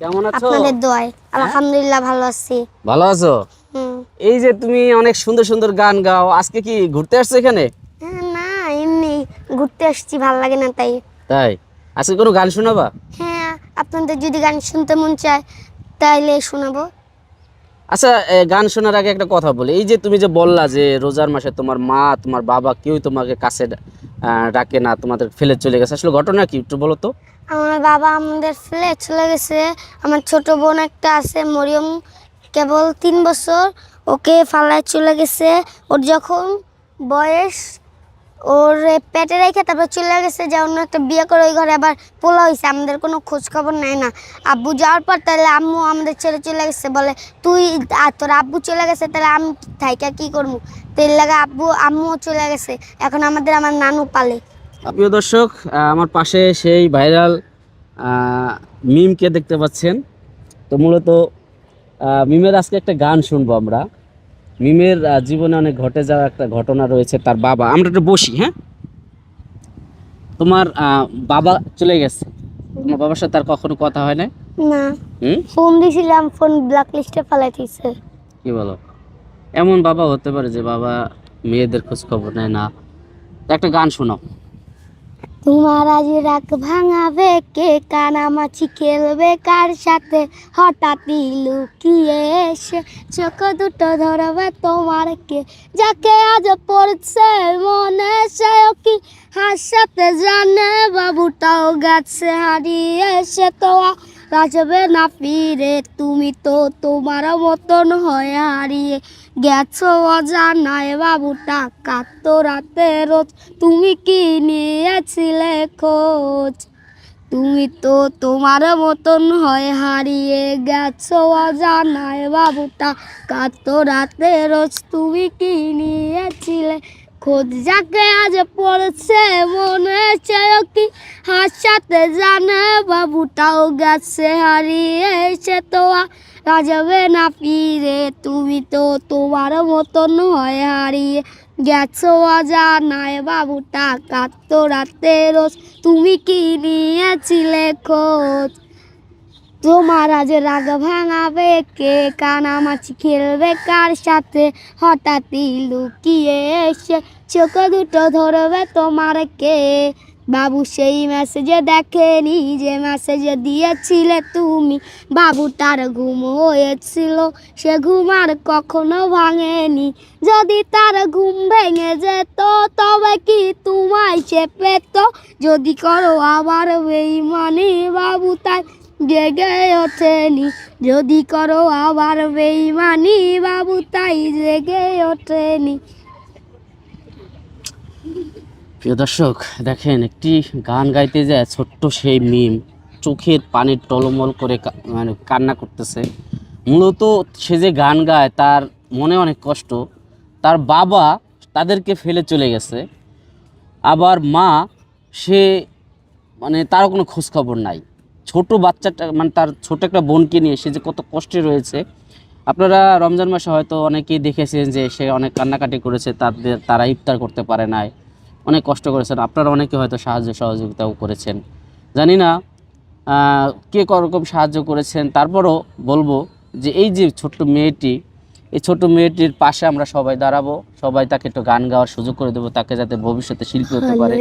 কেমন আছো? আপনাদের দোয়ায়। আলহামদুলিল্লাহ ভালো আছি। ভালো আছো? এই যে তুমি অনেক সুন্দর সুন্দর গান গাও আজকে কি ঘুরতে আসছো এখানে? হ্যাঁ, না এমনি ঘুরতে আসছি ভালো লাগে না তাই। তাই? আজকে কোনো গান শোনাবা? হ্যাঁ আপনাদের যদি গান শুনতে মন চায় তাইলে শোনাবো। আচ্ছা গান শোনার আগে একটা কথা বলি। এই যে তুমি যে বললা যে রোজার মাসে তোমার মা তোমার বাবা কেউ তোমাকে কাছে ডাকে, না, তোমাদের ফেলে চলে গেছে। আসলে ঘটনা কি একটু বলো তো। আমার বাবা আমাদের ফেলে চলে গেছে। আমার ছোট বোন একটা আছে, মরিয়ম। কেবল তিন বছর। ওকে ফালায় চলে গেছে। ওর যখন বয়স ওর পেটে রেখে তারপর চলে গেছে, যে অন্য একটা বিয়ে করে ওই ঘরে আবার পোলা হয়েছে আমাদের কোনো খোঁজ খবর নেয় না। আব্বু যাওয়ার পর তাহলে আম্মু আমাদের ছেড়ে চলে গেছে, বলে, তুই আর তোর আব্বু চলে গেছে, তাহলে আমি থাইকা কি করব? তেল লাগা আব্বু, আম্মুও চলে গেছে, এখন আমাদের আমার নানু পালে। প্রিয় দর্শক আমার পাশে সেই ভাইরাল মিমকে দেখতে পাচ্ছেন। তো মূলত মিমের আজকে একটা গান শুনব আমরা। মিমের জীবনে অনেক ঘটে যাওয়া একটা ঘটনা রয়েছে তার বাবা। আমরা একটু বসি হ্যাঁ? তোমার বাবা চলে গেছে। তোমার বাবার সাথে আর কখনো কথা হয় না। না ফোন দিছিলাম ফোন ব্ল্যাক লিস্টে ফেলাই দিয়েছে কি বলো? এমন বাবা হতে পারে যে বাবা মেয়েদের খোঁজ খবর নেয় না। একটা গান শোনাও। তোমার আজ রাগ ভাঙাবে, কে কানামাছি খেলবে কার সাথে? হঠাৎই লুকিয়ে এসে চোখ দুটো ধরবে তোমার কে? যাকে আজ পড়ছে মনে সে কি হাসাতে জানে? বাবুটাও গাছে হারিয়ে এসে তো রাজবে না ফিরে, তুমি তো তোমার মতন হয়ে হারিয়ে গেছো অজানায় বাবুটা কাতো রাতে রোজ। তুমি কি নিয়েছিলে খোঁজ? তুমি তো তোমার মতন হয় হারিয়ে গেছো অজানায় বাবুটা কাতো রাতে রোজ। তুমি কি নিয়েছিলে খোঁজ যাকে আজ পড়ছে মনে চায় কি? হাসাতে জানে বাবুটাও গেছে, হারিয়েছে তো রাজাবে না ফিরে। তুমি তো তোমার মতন হয় হারিয়ে গেছো অজানায় বাবুটা কাতো রাতে রোজ। তুমি কি নিয়েছিলে খোঁজ? তোমার আজ রাগ ভাঙাবে, কে কানামাছি খেলবে কার সাথে হঠাৎই লুকিয়ে এসে চোখ দুটো ধরবে তোমার কে? বাবু সেই মেসেজে দেখেনি যে মেসেজে দিয়েছিলে তুমি। বাবুটার ঘুম হয়েছিল, সে ঘুম আর কখনো ভাঙেনি। যদি তার ঘুম ভেঙে যেত, তবে কি তোমায় সে পেত? যদি করো আবার বেইমানি বাবু তাই জেগে ওঠেনি। যদি করো আবার বেইমানি, বাবু তাই জেগে ওঠেনি। প্রিয় দর্শক, দেখেন একটি গান গাইতে যায় ছোট্ট সেই মিম চোখের পানির টলমল করে মানে কান্না করতেছে। মূলত সে যে গান গায় তার মনে অনেক কষ্ট। তার বাবা তাদেরকে ফেলে চলে গেছে। আবার মা, সে মানে তারও কোনো খোঁজখবর নাই। ছোট বাচ্চাটা মানে তার ছোট একটা বোনকে নিয়ে সে যে কত কষ্টে রয়েছে। আপনারা রমজান মাসে হয়তো অনেকেই দেখেছেন যে সে অনেক কান্নাকাটি করেছে, তাদের, তারা ইফতার করতে পারে নাই। অনেক কষ্ট করেছেন। আপনারা অনেকে হয়তো সাহায্য সহযোগিতাও করেছেন। জানি না কে রকম সাহায্য করেছেন। তারপরও বলব যে এই যে ছোট্ট মেয়েটি, এই ছোট্ট মেয়েটির পাশে আমরা সবাই দাঁড়াবো। সবাই তাকে একটু গান গাওয়ার সুযোগ করে দেবো, তাকে যাতে ভবিষ্যতে শিল্পী হতে পারে।